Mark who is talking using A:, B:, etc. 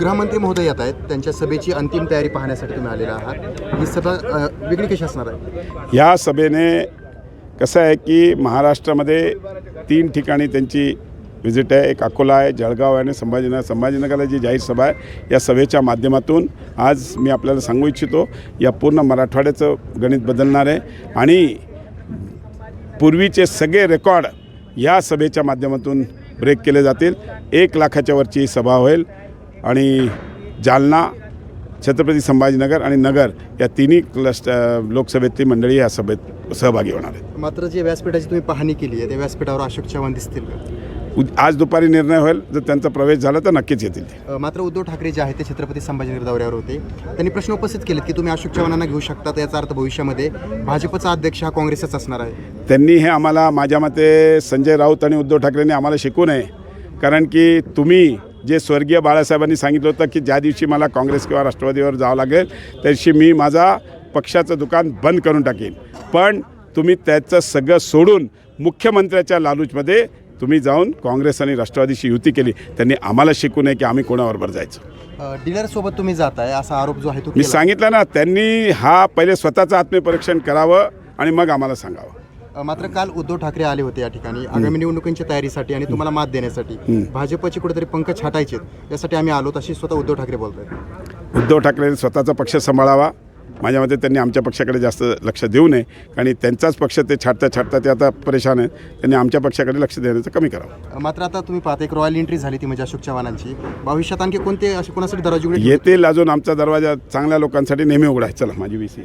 A: गृहमंत्री महोदय येत आहेत. त्यांच्या सभेची अंतिम तयारी पाहण्यासाठी तुम्ही आलेला आहात. ही सभा वेगळी कशी असणार आहे?
B: या सभेने कसं आहे की महाराष्ट्रामध्ये तीन ठिकाणी त्यांची व्हिजिट आहे. एक अकोला आहे जळगाव आहे आणि संभाजीनगर. संभाजीनगरला जी जाहीर सभा आहे या सभेच्या माध्यमातून आज मी आपल्याला सांगू इच्छितो या पूर्ण मराठवाड्याचं गणित बदलणार आहे. आणि पूर्वीचे सगळे रेकॉर्ड या सभेच्या माध्यमातून ब्रेक केले जातील. एक लाखाच्या वरची सभा होईल. आणि जालना छत्रपती संभाजीनगर आणि नगर या तिन्ही क्लस्ट लोकसभेतली मंडळी या सभेत सहभागी होणार आहेत.
A: मात्र जे व्यासपीठाची तुम्ही पाहणी केली आहे त्या व्यासपीठावर अशोक चव्हाण दिसतील का?
B: आज दुपारी निर्णय होईल. जर त्यांचा प्रवेश झाला तर नक्कीच येतील ते.
A: मात्र उद्धव ठाकरे जे आहेत ते छत्रपती संभाजीनगर दौऱ्यावर होते. त्यांनी प्रश्न उपस्थित केलेत की तुम्ही अशोक चव्हाणांना घेऊ शकता याचा अर्थ भविष्यामध्ये भाजपचा अध्यक्ष हा काँग्रेसच असणार आहे.
B: त्यांनी हे आम्हाला माझ्या मते संजय राऊत आणि उद्धव ठाकरेंनी आम्हाला शिकू नये. कारण की तुम्ही जे स्वर्गीय बाळासाहेबांनी सांगितलं होतं की ज्या दिवशी मला काँग्रेस किंवा राष्ट्रवादीवर जावं लागेल त्या दिवशी मी माझा पक्षाचं दुकान बंद करून टाकेन. पण तुम्ही त्याचं सगळं सोडून मुख्यमंत्र्याच्या लालूचमध्ये तुम्ही जाऊन काँग्रेस आणि राष्ट्रवादीशी युती केली. त्यांनी आम्हाला शिकू नये की आम्ही कोणाबरोबर जायचं.
A: डीलरसोबत तुम्ही जाताय असा आरोप जो आहे तो
B: मी. सांगितलं ना त्यांनी हा पहिले स्वतःचं आत्मपरीक्षण करावं आणि मग आम्हाला सांगावं.
A: मात्र काल उद्धव ठाकरे आले होते या ठिकाणी. आगामी निवडणुकींच्या तयारीसाठी आणि तुम्हाला मात देण्यासाठी भाजपचे कुठेतरी पंख छाटायचे यासाठी आम्ही आलो अशी स्वतः उद्धव ठाकरे बोलत आहेत
B: उद्धव ठाकरेंनी स्वतःचा पक्ष सांभाळावा. माझ्या मते त्यांनी आमच्या पक्षाकडे जास्त लक्ष देऊ नये. कारण त्यांचाच पक्ष ते छाटता छाटता ते आता परेशान आहेत. त्यांनी आमच्या पक्षाकडे लक्ष देण्याचं कमी करावं.
A: मात्र आता तुम्ही पाहता एक रॉयल एंट्री झाली ती म्हणजे अशोक चव्हाणांची. भविष्यात आणखी कोणते असे कोणासाठी दरवाजे
B: येतील अजून आमचा दरवाजा चांगल्या लोकांसाठी नेहमी उघडा आहे. चला माझी विसी